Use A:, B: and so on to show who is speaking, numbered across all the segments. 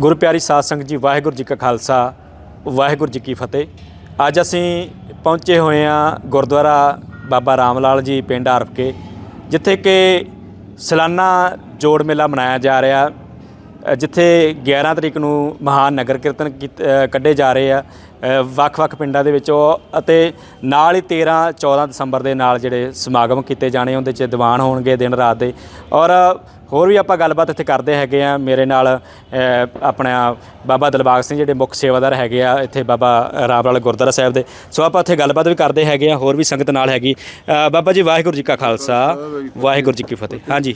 A: ਗੁਰੂ ਪਿਆਰੀ ਸਾਧ ਸੰਗਤ ਜੀ, ਵਾਹਿਗੁਰੂ ਜੀ ਕਾ ਖਾਲਸਾ, ਵਾਹਿਗੁਰੂ ਜੀ ਕੀ ਫਤਿਹ। ਅੱਜ ਅਸੀਂ ਪਹੁੰਚੇ ਹੋਏ ਹਾਂ ਗੁਰਦੁਆਰਾ ਬਾਬਾ ਰਾਮ ਲਾਲ ਜੀ ਪਿੰਡ ਹਰਫਕੇ ਜਿੱਥੇ ਕਿ ਸਾਲਾਨਾ ਜੋੜ ਮੇਲਾ ਮਨਾਇਆ ਜਾ ਰਿਹਾ। ਜਿੱਥੇ 11 ਤਰੀਕ ਨੂੰ ਮਹਾਨ ਨਗਰ ਕੀਰਤਨ ਕੀਤ- ਕੱਢੇ ਜਾ ਰਹੇ ਆ। ਵੱਖ-ਵੱਖ ਪਿੰਡਾਂ ਦੇ ਵਿੱਚੋਂ ਅਤੇ ਨਾਲ ਹੀ 13 14 ਦਸੰਬਰ ਦੇ ਨਾਲ ਜਿਹੜੇ ਸਮਾਗਮ ਕੀਤੇ ਜਾਣੇ, ਉਹਦੇ 'ਚ ਦੀਵਾਨ ਹੋਣਗੇ ਦਿਨ ਰਾਤ ਦੇ। ਔਰ ਹੋਰ ਵੀ ਆਪਾਂ ਗੱਲਬਾਤ ਇੱਥੇ ਕਰਦੇ ਹੈਗੇ ਆ। ਮੇਰੇ ਨਾਲ ਆਪਣਾ ਬਾਬਾ ਦਿਲਬਾਗ ਸਿੰਘ ਜਿਹੜੇ ਮੁੱਖ ਸੇਵਾਦਾਰ ਹੈਗੇ ਆ ਇੱਥੇ ਬਾਬਾ ਰਾਮ ਵਾਲਾ ਗੁਰਦੁਆਰਾ ਸਾਹਿਬ ਦੇ। ਸੋ ਆਪਾਂ ਇੱਥੇ ਗੱਲਬਾਤ ਵੀ ਕਰਦੇ ਹੈਗੇ ਆ ਹੋਰ ਵੀ ਸੰਗਤ ਨਾਲ ਹੈਗੀ। ਬਾਬਾ ਜੀ ਵਾਹਿਗੁਰੂ ਜੀ ਕਾ ਖਾਲਸਾ ਵਾਹਿਗੁਰੂ ਜੀ ਕੀ ਫਤਿਹ। ਹਾਂਜੀ।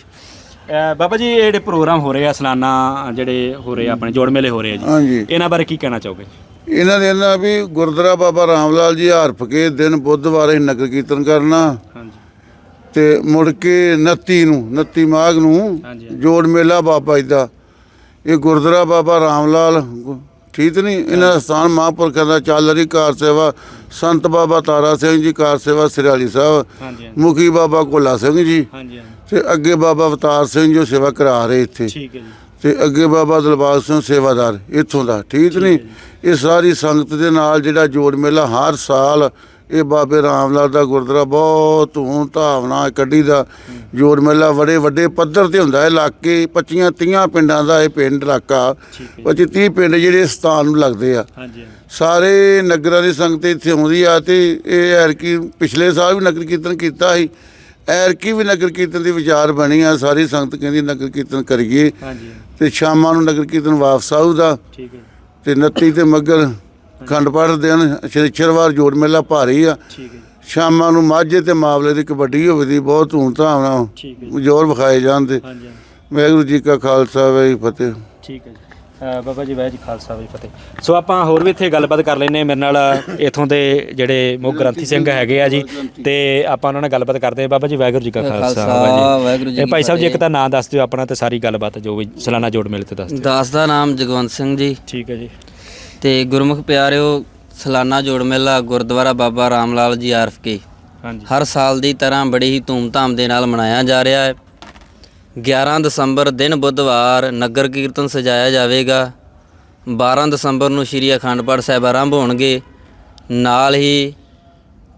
A: ਬਾਬਾ ਜੀ ਇਹ ਜਿਹੜੇ ਪ੍ਰੋਗਰਾਮ ਹੋ ਰਹੇ ਆ ਸਾਲਾਨਾ ਜਿਹੜੇ ਹੋ ਰਹੇ ਆ ਆਪਣੇ ਜੋੜ ਮੇਲੇ ਹੋ ਰਹੇ ਆ ਜੀ।
B: ਹਾਂਜੀ।
A: ਇਹਨਾਂ ਬਾਰੇ ਕੀ ਕਹਿਣਾ ਚਾਹੋਗੇ?
B: ਇਹਨਾਂ ਦੇ ਨਾ ਵੀ ਗੁਰਦੁਆਰਾ ਬਾਬਾ ਰਾਮ ਲਾਲ ਜੀ ਹਰਫ ਕੇ ਦਿਨ ਬੁੱਧਵਾਰ ਅਸੀਂ ਨਗਰ ਕੀਰਤਨ ਕਰਨਾ।
A: ਹਾਂਜੀ।
B: ਤੇ ਮੁੜ ਕੇ 29 ਨੂੰ 29 ਮਾਘ ਨੂੰ। ਜੋੜ ਮੇਲਾ ਬਾਬਾ ਜੀ ਦਾ। ਇਹ ਗੁਰਦੁਆਰਾ ਬਾਬਾ ਰਾਮ ਲਾਲ ਠੀਕ ਨਹੀਂ ਇਹਨਾਂ ਦਾ ਸਥਾਨ ਮਹਾਂਪੁਰਖਾਂ ਦਾ ਚੱਲ ਰਹੀ ਕਾਰ ਸੇਵਾ ਸੰਤ ਬਾਬਾ ਤਾਰਾ ਸਿੰਘ ਜੀ ਕਾਰ ਸੇਵਾ ਸਰਿਆਲੀ ਸਾਹਿਬ ਮੁਖੀ ਬਾਬਾ ਕੋਲਾ ਸਿੰਘ ਜੀ ਤੇ ਅੱਗੇ ਬਾਬਾ ਅਵਤਾਰ ਸਿੰਘ ਜੋ ਸੇਵਾ ਕਰਾ ਰਹੇ ਇੱਥੇ।
A: ਠੀਕ ਹੈ ਜੀ।
B: ਤੇ ਅੱਗੇ ਬਾਬਾ ਦਿਲਬਾਗ ਸਿੰਘ ਸੇਵਾਦਾਰ ਇੱਥੋਂ ਦਾ ਠੀਕ ਨਹੀਂ ਇਹ ਸਾਰੀ ਸੰਗਤ ਦੇ ਨਾਲ ਜਿਹੜਾ ਜੋੜ ਮੇਲਾ ਹਰ ਸਾਲ ਇਹ ਬਾਬੇ ਰਾਮ ਲਾਲ ਦਾ ਗੁਰਦੁਆਰਾ ਬਹੁਤ ਧੂਮ ਨਾਲ ਕੱਢੀ ਦਾ। ਜੋੜ ਮੇਲਾ ਬੜੇ ਵੱਡੇ ਪੱਧਰ ਤੇ ਹੁੰਦਾ ਹੈ ਇਲਾਕੇ 25 30 ਪਿੰਡਾਂ ਦਾ ਇਹ ਪਿੰਡ ਇਲਾਕਾ। 25 30 ਪਿੰਡ ਜਿਹੜੇ ਸਥਾਨ ਨੂੰ ਲੱਗਦੇ ਆ। ਸਾਰੇ ਨਗਰਾਂ ਦੀ ਸੰਗਤ ਇੱਥੇ ਆਉਂਦੀ ਆ ਤੇ ਇਹ ਐਰਕੀ ਪਿਛਲੇ ਸਾਲ ਵੀ ਨਗਰ ਕੀਰਤਨ ਕੀਤਾ ਸੀ। ਐਰਕੀ ਵੀ ਨਗਰ ਕੀਰਤਨ ਦੀ ਵਿਚਾਰ ਬਣੀ ਆ ਸਾਰੀ ਸੰਗਤ ਕਹਿੰਦੀ ਨਗਰ ਕੀਰਤਨ ਕਰੀਏ। ਤੇ ਸ਼ਾਮਾਂ ਨੂੰ ਨਗਰ ਕੀਰਤਨ ਵਾਪਸ ਆਊਦਾ ਤੇ 29 ਤੇ ਮੱਗਰ ਖੰਡ ਪਾਠ ਦਿਨ ਸ਼ਨੀਚਰਵਾਰ ਜੋੜ ਮੇਲਾ ਭਾਰੀ ਆ।
A: ਠੀਕ ਹੈ
B: ਸ਼ਾਮਾਂ ਨੂੰ ਮਾਝੇ ਤੇ ਮਾਵਲੇ ਦੀ ਕਬੱਡੀ ਹੋਵੇਦੀ ਬਹੁਤ ਧੂਮ ਧਾਮ ਨਾਲ ਜ਼ੋਰ ਵਿਖਾਏ ਜਾਂਦੇ
A: ਹਾਂਜੀ
B: ਵਾਹਿਗੁਰੂ ਜੀ ਕਾ ਖਾਲਸਾ ਵਾਹਿਗੁਰੂ ਫਤਿਹ।
A: ਠੀਕ ਹੈ ਜੀ। ਬਾਬਾ ਜੀ ਵਾਹਿਗੁਰੂ ਖਾਲਸਾ ਵਾਹਿਗੁਰੂ ਫਤਿਹ। ਸੋ ਆਪਾਂ ਹੋਰ ਵੀ ਇੱਥੇ ਗੱਲਬਾਤ ਕਰ ਲੈਨੇ ਮੇਰੇ ਨਾਲ ਇਥੋਂ ਦੇ ਜਿਹੜੇ ਮੁੱਖ ਗ੍ਰੰਥੀ ਸਿੰਘ ਹੈਗੇ ਆ ਜੀ ਤੇ ਆਪਾਂ ਉਹਨਾਂ ਨਾਲ ਗੱਲਬਾਤ ਕਰਦੇ ਹਾਂ। ਬਾਬਾ ਜੀ ਵਾਹਿਗੁਰੂ ਜੀ ਕਾ ਖਾਲਸਾ
C: ਖਾਲਸਾ,
A: ਵਾਹਿਗੁਰੂ
C: ਜੀ
A: ਭਾਈ ਸਾਹਿਬ ਜੀ ਇੱਕ। ਤਾਂ ਨਾਮ ਦੱਸ ਦਿਓ ਆਪਣਾ ਤੇ ਸਾਰੀ ਗੱਲਬਾਤ ਜੋ ਵੀ ਸਾਲਾਨਾ ਜੋੜ ਮੇਲੇ ਤੇ ਦੱਸ ਦਿਓ।
C: ਦਾਸ ਦਾ ਨਾਮ ਜਗਵੰਤ ਸਿੰਘ ਜੀ।
A: ਠੀਕ ਹੈ ਜੀ।
C: ਤੇ ਗੁਰਮੁਖ ਪਿਆਰਿਓ ਸਾਲਾਨਾ ਜੋੜ ਮੇਲਾ ਗੁਰਦੁਆਰਾ ਬਾਬਾ ਰਾਮ ਲਾਲ ਜੀ ਆਰਫ ਕੇ।
A: ਹਾਂਜੀ।
C: ਹਰ ਸਾਲ ਦੀ ਤਰ੍ਹਾਂ ਬੜੀ ਹੀ ਧੂਮ-ਧਾਮ ਦੇ ਨਾਲ ਮਨਾਇਆ ਜਾ ਰਿਹਾ ਹੈ। 11 ਦਸੰਬਰ ਦਿਨ ਬੁੱਧਵਾਰ ਨਗਰ ਕੀਰਤਨ ਸਜਾਇਆ ਜਾਵੇਗਾ। 12 ਦਸੰਬਰ ਨੂੰ ਸ੍ਰੀ ਅਖੰਡ ਪਾਠ ਸਾਹਿਬ ਆਰੰਭ ਹੋਣਗੇ। ਨਾਲ ਹੀ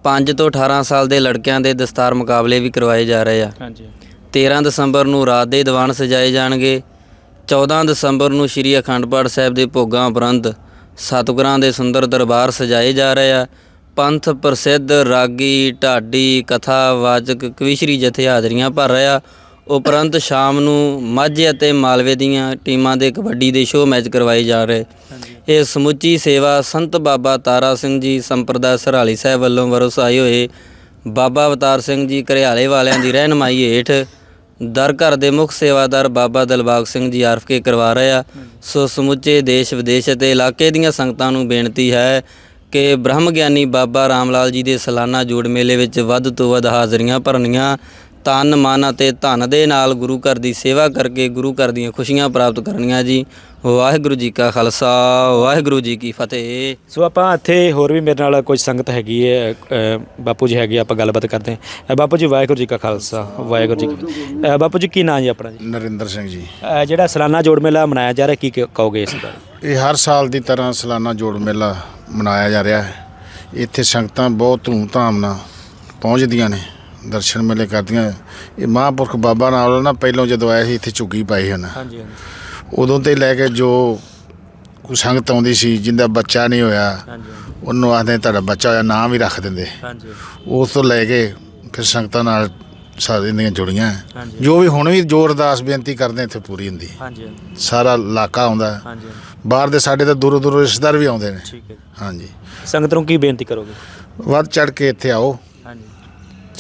C: 5 ਤੋਂ 18 ਸਾਲ ਦੇ ਲੜਕਿਆਂ ਦੇ ਦਸਤਾਰ ਮੁਕਾਬਲੇ ਵੀ ਕਰਵਾਏ ਜਾ ਰਹੇ ਆ।
A: ਹਾਂਜੀ।
C: 13 ਦਸੰਬਰ ਨੂੰ ਰਾਤ ਦੇ ਦੀਵਾਨ ਸਜਾਏ ਜਾਣਗੇ। 14 ਦਸੰਬਰ ਨੂੰ ਸ੍ਰੀ ਅਖੰਡ ਪਾਠ ਸਾਹਿਬ ਦੇ ਭੋਗਾਂ ਉਪਰੰਤ ਸਤਿਗੁਰਾਂ ਦੇ ਸੁੰਦਰ ਦਰਬਾਰ ਸਜਾਏ ਜਾ ਰਹੇ ਆ। ਪੰਥ ਪ੍ਰਸਿੱਧ ਰਾਗੀ ਢਾਡੀ ਕਥਾ ਵਾਚਕ ਕਵਿਸ਼ਰੀ ਜਥੇ ਹਾਜ਼ਰੀਆਂ ਭਰ ਰਿਹਾ ਉਪਰੰਤ ਸ਼ਾਮ ਨੂੰ ਮਾਝੇ ਅਤੇ ਮਾਲਵੇ ਦੀਆਂ ਟੀਮਾਂ ਦੇ ਕਬੱਡੀ ਦੇ ਸ਼ੋਅ ਮੈਚ ਕਰਵਾਏ ਜਾ ਰਹੇ। ਇਹ ਸਮੁੱਚੀ ਸੇਵਾ ਸੰਤ ਬਾਬਾ ਤਾਰਾ ਸਿੰਘ ਜੀ ਸੰਪਰਦਾ ਸਰਾਲੀ ਸਾਹਿਬ ਵੱਲੋਂ ਵਰਸਾਏ ਹੋਏ। ਬਾਬਾ ਅਵਤਾਰ ਸਿੰਘ ਜੀ ਘਰਿਆਲੇ ਵਾਲਿਆਂ ਦੀ ਰਹਿਨਮਾਈ ਹੇਠ ਦਰ ਘਰ ਦੇ ਮੁੱਖ ਸੇਵਾਦਾਰ ਬਾਬਾ ਦਿਲਬਾਗ ਸਿੰਘ ਜੀ ਆਰਫ ਕੇ ਕਰਵਾ ਰਹੇ ਆ। ਸੋ ਸਮੁੱਚੇ ਦੇਸ਼, ਵਿਦੇਸ਼ ਅਤੇ ਇਲਾਕੇ ਦੀਆਂ ਸੰਗਤਾਂ ਨੂੰ ਬੇਨਤੀ ਹੈ ਕਿ ਬ੍ਰਹਮ ਗਿਆਨੀ ਬਾਬਾ ਰਾਮ ਲਾਲ ਜੀ ਦੇ ਸਾਲਾਨਾ ਜੋੜ ਮੇਲੇ ਵਿੱਚ ਵੱਧ ਤੋਂ ਵੱਧ ਹਾਜ਼ਰੀਆਂ ਭਰਨੀਆਂ ਤਨ ਮਨ ਅਤੇ ਧਨ ਦੇ ਨਾਲ ਗੁਰੂ ਘਰ ਦੀ ਸੇਵਾ ਕਰਕੇ ਗੁਰੂ ਘਰ ਦੀਆਂ ਖੁਸ਼ੀਆਂ ਪ੍ਰਾਪਤ ਕਰਨੀਆਂ ਜੀ। ਵਾਹਿਗੁਰੂ ਜੀ ਕਾ ਖਾਲਸਾ ਵਾਹਿਗੁਰੂ ਜੀ ਕੀ ਫਤਿਹ।
A: ਸੋ ਆਪਾਂ ਇੱਥੇ ਹੋਰ ਵੀ ਮੇਰੇ ਨਾਲ ਕੁਝ ਸੰਗਤ ਹੈਗੀ ਹੈ ਅ, ਬਾਪੂ ਜੀ ਹੈਗੇ ਆ, ਆਪਾਂ ਗੱਲਬਾਤ ਕਰਦੇ ਹਾਂ। ਅ, ਬਾਪੂ ਜੀ ਵਾਹਿਗੁਰੂ ਜੀ ਕਾ ਖਾਲਸਾ ਵਾਹਿਗੁਰੂ ਜੀ ਕੀ ਫਤਿਹ। ਅ, ਬਾਪੂ ਜੀ ਕੀ ਨਾਂ ਜੀ ਆਪਣਾ ਜੀ?
D: ਨਰਿੰਦਰ ਸਿੰਘ ਜੀ।
A: ਅ, ਜਿਹੜਾ ਸਾਲਾਨਾ ਜੋੜ ਮੇਲਾ ਮਨਾਇਆ ਜਾ ਰਿਹਾ ਕੀ ਕ- ਕਹੋਗੇ ਇਸ ਬਾਰੇ?
D: ਇਹ ਹਰ ਸਾਲ ਦੀ ਤਰ੍ਹਾਂ ਸਾਲਾਨਾ ਜੋੜ ਮੇਲਾ ਮਨਾਇਆ ਜਾ ਰਿਹਾ ਹੈ। ਇੱਥੇ ਸੰਗਤਾਂ ਬਹੁਤ ਧੂਮ-ਧਾਮ ਨਾਲ ਪਹੁੰਚਦੀਆਂ ਨੇ। ਦਰਸ਼ਨ ਮੇਲੇ ਕਰਦੀਆਂ। ਇਹ ਮਹਾਂਪੁਰਖ ਬਾਬਾ ਨਾਲ ਨਾ ਪਹਿਲਾਂ ਜਦੋਂ ਆਏ ਸੀ ਇੱਥੇ ਝੁੱਗੀ ਪਾਈ ਹਨ
A: ਹਾਂਜੀ ਹਾਂਜੀ।
D: ਉਦੋਂ ਤੇ ਲੈ ਕੇ ਜੋ ਕੋਈ ਸੰਗਤ ਆਉਂਦੀ ਸੀ ਜਿੰਦਾ ਬੱਚਾ ਨਹੀਂ ਹੋਇਆ
A: ਹਾਂਜੀ
D: ਉਹਨੂੰ ਆਖਦੇ ਤੁਹਾਡਾ ਬੱਚਾ ਹੋਇਆ ਨਾਮ ਵੀ ਰੱਖ ਦਿੰਦੇ।
A: ਹਾਂਜੀ।
D: ਉਸ ਤੋਂ ਲੈ ਕੇ ਫਿਰ ਸੰਗਤਾਂ ਨਾਲ ਸਾਰੀਆਂ ਦੀਆਂ ਜੁੜੀਆਂ।
A: ਹਾਂਜੀ।
D: ਜੋ ਵੀ ਹੁਣ ਵੀ ਜ਼ੋਰ ਅਰਦਾਸ ਬੇਨਤੀ ਕਰਦੇ ਇੱਥੇ ਪੂਰੀ ਹੁੰਦੀ।
A: ਹਾਂਜੀ
D: ਸਾਰਾ ਇਲਾਕਾ ਆਉਂਦਾ।
A: ਹਾਂਜੀ
D: ਬਾਹਰ ਦੇ ਸਾਡੇ ਤਾਂ ਦੂਰੋਂ ਦੂਰੋਂ ਰਿਸ਼ਤੇਦਾਰ ਵੀ ਆਉਂਦੇ ਨੇ।
A: ਠੀਕ ਹੈ ਜੀ।
D: ਹਾਂਜੀ।
A: ਸੰਗਤ ਨੂੰ ਕੀ ਬੇਨਤੀ ਕਰੋਗੇ?
D: ਵੱਧ ਚੜ ਕੇ ਇੱਥੇ ਆਓ।
A: ਹਾਂਜੀ।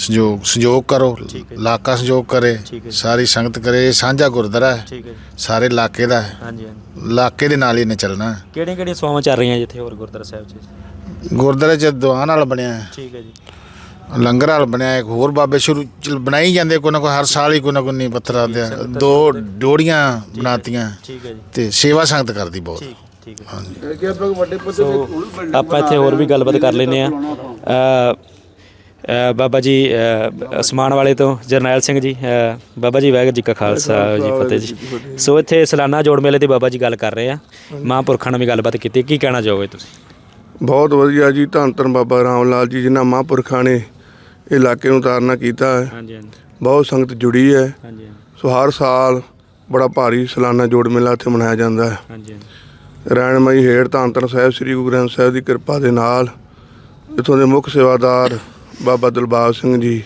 D: ਸੰਯੋਗ ਸੰਯੋਗ ਕਰੋ
A: ਠੀਕ ਹੈ।
D: ਇਲਾਕਾ ਸੰਯੋਗ ਕਰੇ
A: ਠੀਕ ਹੈ।
D: ਸਾਰੀ ਸੰਗਤ ਕਰੇ ਇਹ ਸਾਂਝਾ ਗੁਰਦੁਆਰਾ ਹੈ।
A: ਠੀਕ ਹੈ ਜੀ।
D: ਸਾਰੇ ਇਲਾਕੇ ਦਾ ਹੈ।
A: ਹਾਂਜੀ ਹਾਂਜੀ।
D: ਇਲਾਕੇ ਦੇ ਨਾਲ ਹੀ ਨੇ ਚੱਲਣਾ
A: ਕਿਹੜੀਆਂ ਕਿਹੜੀਆਂ ਸੇਵਾਵਾਂ ਚੱਲ ਰਹੀਆਂ ਜਿੱਥੇ ਹੋਰ ਗੁਰਦੁਆਰਾ ਸਾਹਿਬ 'ਚ?
D: ਗੁਰਦੁਆਰੇ ਚ ਦੀਵਾਨ ਨਾਲ ਬਣਿਆ ਹੈ,
A: ਠੀਕ ਹੈ ਜੀ।
D: ਲੰਗਰ ਹਾਲ ਬਣਿਆ ਇੱਕ ਹੋਰ ਬਾਬੇ ਸ਼ੁਰੂ ਚ ਬਣਾਈ ਜਾਂਦੇ ਕੋਈ ਨਾ ਕੋਈ ਹਰ ਸਾਲ ਹੀ ਕੋਈ ਨਾ ਕੋਈ ਨਹੀਂ ਪੱਥਰਾਂ ਦੇ ਦੋ ਡੋੜੀਆਂ ਬਣਾਤੀਆਂ।
A: ਠੀਕ ਹੈ ਜੀ।
D: ਤੇ ਸੇਵਾ ਸੰਗਤ ਕਰਦੀ ਬਹੁਤ।
A: ਠੀਕ ਠੀਕ ਹੈ।
D: ਹਾਂਜੀ।
B: ਅੱਗੇ ਆਪਾਂ ਵੱਡੇ ਪੱਧਰ
A: ਸੋ ਆਪਾਂ ਇੱਥੇ ਹੋਰ ਵੀ ਗੱਲਬਾਤ ਕਰ ਲੈਨੇ ਆ ਅ, ਬਾਬਾ ਜੀ ਅ, ਅਸਮਾਨ ਵਾਲੇ ਤੋਂ ਜਰਨੈਲ ਸਿੰਘ ਜੀ ਅ, ਬਾਬਾ ਜੀ ਵਾਹਿਗੁਰੂ ਜੀ ਕਾ ਖਾਲਸਾ ਜੀ ਫਤਿਹ ਜੀ। ਸੋ ਇੱਥੇ ਸਾਲਾਨਾ ਜੋੜ ਮੇਲੇ ਦੀ ਬਾਬਾ ਜੀ ਗੱਲ ਕਰ ਰਹੇ ਆ। ਮਹਾਂਪੁਰਖਾਂ ਨਾਲ ਵੀ ਗੱਲਬਾਤ ਕੀਤੀ। ਕੀ ਕਹਿਣਾ ਚਾਹੋਗੇ ਤੁਸੀਂ?
E: ਬਹੁਤ ਵਧੀਆ ਜੀ ਧੰਨ ਧੰਨ ਬਾਬਾ ਰਾਮ ਲਾਲ ਜੀ ਜਿਨ੍ਹਾਂ ਮਹਾਂਪੁਰਖਾਂ ਨੇ ਇਲਾਕੇ ਨੂੰ ਤਾਰਨਾ ਕੀਤਾ ਹੈ।
A: ਹਾਂਜੀ ਹਾਂਜੀ।
E: ਬਹੁਤ ਸੰਗਤ ਜੁੜੀ ਹੈ।
A: ਹਾਂਜੀ
E: ਸੋ ਹਰ ਸਾਲ ਬੜਾ ਭਾਰੀ ਸਾਲਾਨਾ ਜੋੜ ਮੇਲਾ ਇੱਥੇ ਮਨਾਇਆ ਜਾਂਦਾ ਹੈ।
A: ਹਾਂਜੀ।
E: ਰੈਣਮਈ ਹੇਠ ਧੰਨ ਧੰਨ ਸਾਹਿਬ ਸ੍ਰੀ ਗੁਰੂ ਗ੍ਰੰਥ ਸਾਹਿਬ ਦੀ ਕਿਰਪਾ ਦੇ ਨਾਲ ਇਥੋਂ ਦੇ ਮੁੱਖ ਸੇਵਾਦਾਰ ਬਾਬਾ ਦਿਲਬਾਗ ਸਿੰਘ ਜੀ।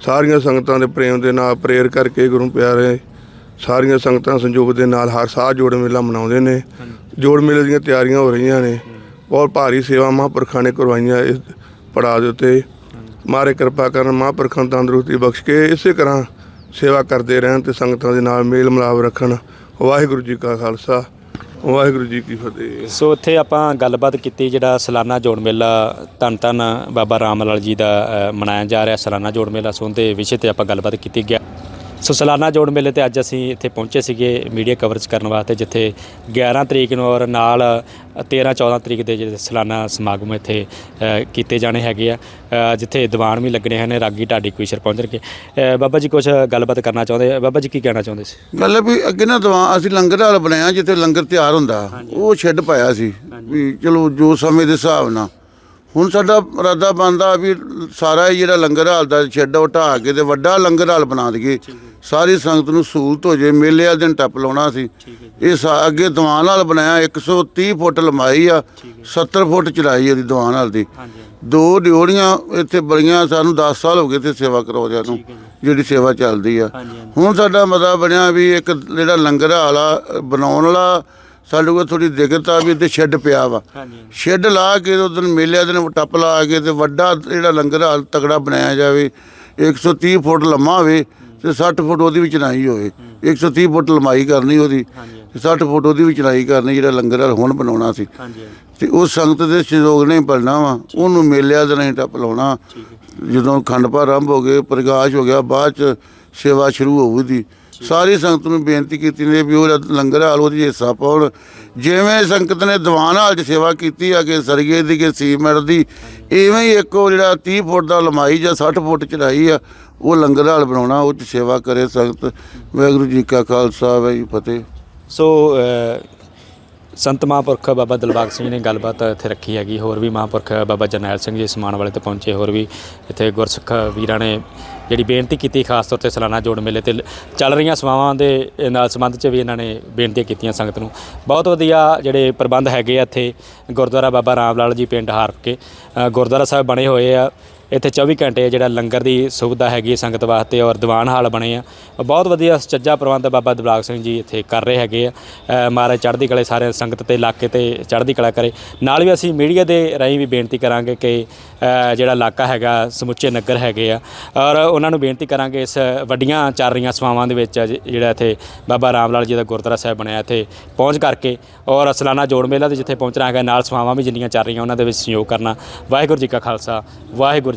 E: ਸਾਰੀਆਂ ਸੰਗਤਾਂ ਦੇ ਪ੍ਰੇਮ ਦੇ ਨਾਲ ਪ੍ਰੇਰ ਕਰਕੇ ਗੁਰੂ ਪਿਆਰੇ ਸਾਰੀਆਂ ਸੰਗਤਾਂ ਸੰਯੋਗ ਦੇ ਨਾਲ ਹਰ ਸਾਲ ਜੋੜ ਮੇਲਾ ਮਨਾਉਂਦੇ ਨੇ। ਜੋੜ ਮੇਲੇ ਦੀਆਂ ਤਿਆਰੀਆਂ ਹੋ ਰਹੀਆਂ ਨੇ। ਬਹੁਤ ਭਾਰੀ ਸੇਵਾ ਮਹਾਂਪੁਰਖਾਂ ਨੇ ਕਰਵਾਈਆਂ ਇਸ ਪੜਾਅ ਦੇ ਉੱਤੇ। ਮਾਰੇ ਕਿਰਪਾ ਕਰਨ ਮਹਾਂਪੁਰਖਾਂ ਤੰਦਰੁਸਤੀ ਬਖਸ਼ ਕੇ ਇਸੇ ਤਰ੍ਹਾਂ ਸੇਵਾ ਕਰਦੇ ਰਹਿਣ ਤੇ ਸੰਗਤਾਂ ਦੇ ਨਾਲ ਮੇਲ ਮਿਲਾਪ ਰੱਖਣ। ਵਾਹਿਗੁਰੂ ਜੀ ਕਾ ਖਾਲਸਾ। ਵਾਹਿਗੁਰੂ ਜੀ ਕੀ ਫਤਿਹ।
A: ਸੋ ਇੱਥੇ ਆਪਾਂ ਗੱਲਬਾਤ ਕੀਤੀ ਜਿਹੜਾ ਸਾਲਾਨਾ ਜੋੜ ਮੇਲਾ ਧੰਨ ਧੰਨ ਬਾਬਾ ਰਾਮ ਲਾਲ ਜੀ ਦਾ ਅ, ਮਨਾਇਆ ਜਾ ਰਿਹਾ ਸਾਲਾਨਾ ਜੋੜ ਮੇਲਾ ਸੋ ਉਹਦੇ ਵਿਸ਼ੇ ਤੇ ਆਪਾਂ ਗੱਲਬਾਤ ਕੀਤੀ ਗਿਆ। ਸੋ ਸਾਲਾਨਾ ਜੋੜ ਮੇਲੇ ਤੇ ਅੱਜ ਅਸੀਂ ਇੱਥੇ ਪਹੁੰਚੇ ਸੀਗੇ ਮੀਡੀਆ ਕਵਰੇਜ ਕਰਨ ਵਾਸਤੇ ਜਿੱਥੇ 11 ਤਰੀਕ ਨੂੰ ਔਰ ਨਾਲ 13 14 ਤਰੀਕ ਦੇ ਜਿਹੜੇ ਸਾਲਾਨਾ ਸਮਾਗਮ ਇੱਥੇ ਕੀਤੇ ਜਾਣੇ ਹੈਗੇ ਆ ਜਿੱਥੇ ਦੀਵਾਨ ਵੀ ਲੱਗਣੇ ਹਨ ਰਾਗੀ ਢਾਡੀ ਕੁਈਸ਼ਰ ਪਹੁੰਚਣਗੇ ਬਾਬਾ ਜੀ ਕੁਝ ਗੱਲਬਾਤ ਕਰਨਾ ਚਾਹੁੰਦੇ ਬਾਬਾ ਜੀ ਕੀ ਕਹਿਣਾ ਚਾਹੁੰਦੇ ਸੀ?
B: ਗੱਲ ਹੈ ਵੀ ਅੱਗੇ ਨਾ ਦਵਾ ਅਸੀਂ ਲੰਗਰ ਹਾਲ ਬਣਾਇਆ ਜਿੱਥੇ ਲੰਗਰ ਤਿਆਰ ਹੁੰਦਾ ਉਹ ਛੱਡ ਪਾਇਆ ਸੀ। ਵੀ ਚਲੋ ਜੋ ਸਮੇਂ ਦੇ ਹਿਸਾਬ ਨਾਲ। ਹੁਣ ਸਾਡਾ ਇਰਾਦਾ ਬੰਦਾ ਵੀ ਸਾਰਾ ਹੀ ਜਿਹੜਾ ਲੰਗਰ ਹਾਲ ਦਾ ਛੱਡ ਉਹ ਢਾਹ ਕੇ ਤੇ ਵੱਡਾ ਲੰਗਰ ਹਾਲ ਬਣਾ ਦਈਏ। ਸਾਰੀ ਸੰਗਤ ਨੂੰ ਸਹੂਲਤ ਹੋ ਜੇ ਮੇਲੇ ਵਾਲੇ ਦਿਨ ਟੱਪ ਲਾਉਣਾ ਸੀ। ਇਹ ਅੱਗੇ ਦੀਵਾਨ ਹਾਲ ਬਣਾਇਆ 130 ਫੁੱਟ ਲੰਬਾਈ ਆ 70 ਫੁੱਟ ਚੜਾਈ ਇਹਦੀ ਦੀਵਾਨ ਹਾਲ ਦੀ। ਦੋ ਡਿਓੜੀਆਂ ਇੱਥੇ ਬੜੀਆਂ ਸਾਨੂੰ 10 ਸਾਲ ਹੋ ਗਏ ਤੇ ਸੇਵਾ ਕਰਾਉਂਦਿਆਂ ਨੂੰ ਜਿਹੜੀ ਸੇਵਾ ਚੱਲਦੀ ਆ। ਹੁਣ ਸਾਡਾ ਮਤਾ ਬਣਿਆ ਵੀ ਇੱਕ ਜਿਹੜਾ ਲੰਗਰ ਹਾਲਾ ਬਣਾਉਣ ਵਾਲਾ ਸਾਡੇ ਕੋਲ ਥੋੜੀ ਦਿੱਕਤ ਆ ਵੀ ਇੱਥੇ ਸ਼ੈੱਡ ਪਿਆ ਵਾ। ਸ਼ੈੱਡ ਲਾ ਕੇ ਉਸ ਦਿਨ ਮੇਲਿਆਂ ਦਿਨ ਟੱਪ ਲਾ ਕੇ ਤੇ ਵੱਡਾ ਜਿਹੜਾ ਲੰਗਰ ਹਾਲ ਤਗੜਾ ਬਣਾਇਆ ਜਾਵੇ। 130 ਫੁੱਟ ਲੰਮਾ ਹੋਵੇ ਤੇ 60 ਫੁੱਟ ਉਹਦੀ ਵੀ ਚਨਾਈ ਹੋਵੇ। 130 ਫੁੱਟ ਲੰਮਾਈ ਕਰਨੀ ਉਹਦੀ ਤੇ 60 ਫੁੱਟ ਉਹਦੀ ਵੀ ਚਨਾਈ ਕਰਨੀ ਜਿਹੜਾ ਲੰਗਰ ਹਾਲ ਹੁਣ ਬਣਾਉਣਾ ਸੀ। ਤੇ ਉਹ ਸੰਗਤ ਦੇ ਸਹਿਯੋਗ ਨੇ ਪੜਨਾ ਵਾ। ਉਹਨੂੰ ਮੇਲਿਆਂ ਦੇ ਨਹੀਂ ਟੱਪ ਲਾਉਣਾ। ਜਦੋਂ ਖੰਡ ਆਰੰਭ ਹੋ ਗਏ ਪ੍ਰਕਾਸ਼ ਹੋ ਗਿਆ ਬਾਅਦ ਚ ਸੇਵਾ ਸ਼ੁਰੂ ਹੋਊਗੀ। ਸਾਰੀ ਸੰਗਤ ਨੂੰ ਬੇਨਤੀ ਕੀਤੀ ਨੇ ਵੀ ਉਹ ਲੰਗਰ ਹਾਲ ਉਹਦੀ ਹਿੱਸਾ ਪਾਉਣ। ਜਿਵੇਂ ਸੰਗਤ ਨੇ ਦੀਵਾਨ ਹਾਲ 'ਚ ਸੇਵਾ ਕੀਤੀ ਆ ਕਿ ਸਰਗੇ ਦੀ ਕਿ ਸੀਮੈਂਟ ਦੀ, ਇਵੇਂ ਹੀ ਇੱਕ ਉਹ ਜਿਹੜਾ 30 ਫੁੱਟ ਦਾ ਲੰਮਾਈ ਜਾਂ 60 ਫੁੱਟ ਚੜਾਈ ਆ, ਉਹ ਲੰਗਰ ਹਾਲ ਬਣਾਉਣਾ, ਉਹ 'ਚ ਸੇਵਾ ਕਰੇ ਸੰਗਤ। ਵਾਹਿਗੁਰੂ ਜੀ ਕਾ ਖਾਲਸਾ, ਵਾਹਿਗੁਰੂ ਜੀ ਫਤਿਹ।
A: ਸੋ ਸੰਤ ਮਹਾਂਪੁਰਖ ਬਾਬਾ ਦਿਲਬਾਗ ਸਿੰਘ ਨੇ ਗੱਲਬਾਤ ਇੱਥੇ ਰੱਖੀ ਹੈਗੀ। ਹੋਰ ਵੀ ਮਹਾਂਪੁਰਖ ਬਾਬਾ ਜਰਨੈਲ ਸਿੰਘ ਜੀ ਸਮਾਨ ਵਾਲੇ ਤੇ ਪਹੁੰਚੇ। ਹੋਰ ਵੀ ਇੱਥੇ ਗੁਰਸਿੱਖ ਵੀਰਾਂ ਨੇ ਜਿਹੜੀ ਬੇਨਤੀ ਕੀਤੀ, ਖਾਸ ਤੌਰ ਤੇ ਸਾਲਾਨਾ ਜੋੜ ਮੇਲੇ ਤੇ ਚੱਲ ਰਹੀਆਂ ਸੇਵਾਵਾਂ ਦੇ ਨਾਲ ਸੰਬੰਧ 'ਚ ਵੀ ਇਹਨਾਂ ਨੇ ਬੇਨਤੀਆਂ ਕੀਤੀਆਂ ਸੰਗਤ ਨੂੰ। ਬਹੁਤ ਵਧੀਆ ਜਿਹੜੇ ਪ੍ਰਬੰਧ ਹੈਗੇ ਆ ਇੱਥੇ, ਗੁਰਦੁਆਰਾ ਬਾਬਾ ਰਾਮ ਲਾਲ ਜੀ ਪਿੰਡ ਹਾਰਪ ਕੇ ਗੁਰਦੁਆਰਾ ਸਾਹਿਬ ਬਣੇ ਹੋਏ ਆ। ਇੱਥੇ 24 ਘੰਟੇ ਜਿਹੜਾ ਲੰਗਰ ਦੀ ਸੁਵਿਧਾ ਹੈਗੀ ਹੈ ਸੰਗਤ ਵਾਸਤੇ ਔਰ ਦੀਵਾਨ ਹਾਲ ਬਣੇ ਆ। ਬਹੁਤ ਵਧੀਆ ਸੁਚੱਜਾ ਪ੍ਰਬੰਧ ਬਾਬਾ ਦਿਬਲਾਗ ਸਿੰਘ ਜੀ ਇੱਥੇ ਕਰ ਰਹੇ ਹੈਗੇ ਆ। ਮਹਾਰਾਜ ਚੜ੍ਹਦੀ ਕਲੇ ਸਾਰੇ ਸੰਗਤ ਤੇ ਇਲਾਕੇ ਤੇ ਚੜ੍ਹਦੀ ਕਲਾ ਕਰੇ। ਨਾਲ ਵੀ ਅਸੀਂ ਮੀਡੀਆ ਦੇ ਰਾਹੀਂ ਵੀ ਬੇਨਤੀ ਕਰਾਂਗੇ ਕਿ ਜਿਹੜਾ ਇਲਾਕਾ ਹੈਗਾ, ਸਮੁੱਚੇ ਨਗਰ ਹੈਗੇ ਆ। ਔਰ ਉਹਨਾਂ ਨੂੰ ਬੇਨਤੀ ਕਰਾਂਗੇ ਇਸ ਵੱਡੀਆਂ ਚੱਲ ਰਹੀਆਂ ਸੇਵਾਵਾਂ ਦੇ ਵਿੱਚ ਜਿਹੜਾ ਇੱਥੇ ਬਾਬਾ ਰਾਮ ਲਾਲ ਜੀ ਦਾ ਗੁਰਦੁਆਰਾ ਸਾਹਿਬ ਬਣਿਆ ਇੱਥੇ ਪਹੁੰਚ ਕਰਕੇ ਔਰ ਸਲਾਨਾ ਜੋੜ ਮੇਲਾ 'ਤੇ ਜਿੱਥੇ ਪਹੁੰਚਣਾ ਹੈਗਾ, ਨਾਲ ਸਵਾਵਾਂ ਵੀ ਜਿੰਨੀਆਂ ਚੱਲ ਰਹੀਆਂ ਉਹਨਾਂ ਦੇ ਵਿੱਚ ਸਹਿਯੋਗ ਕਰਨਾ। ਵਾਹਿਗੁਰੂ ਜੀ ਕਾ ਖਾਲਸਾ, ਵਾਹਿਗੁਰੂ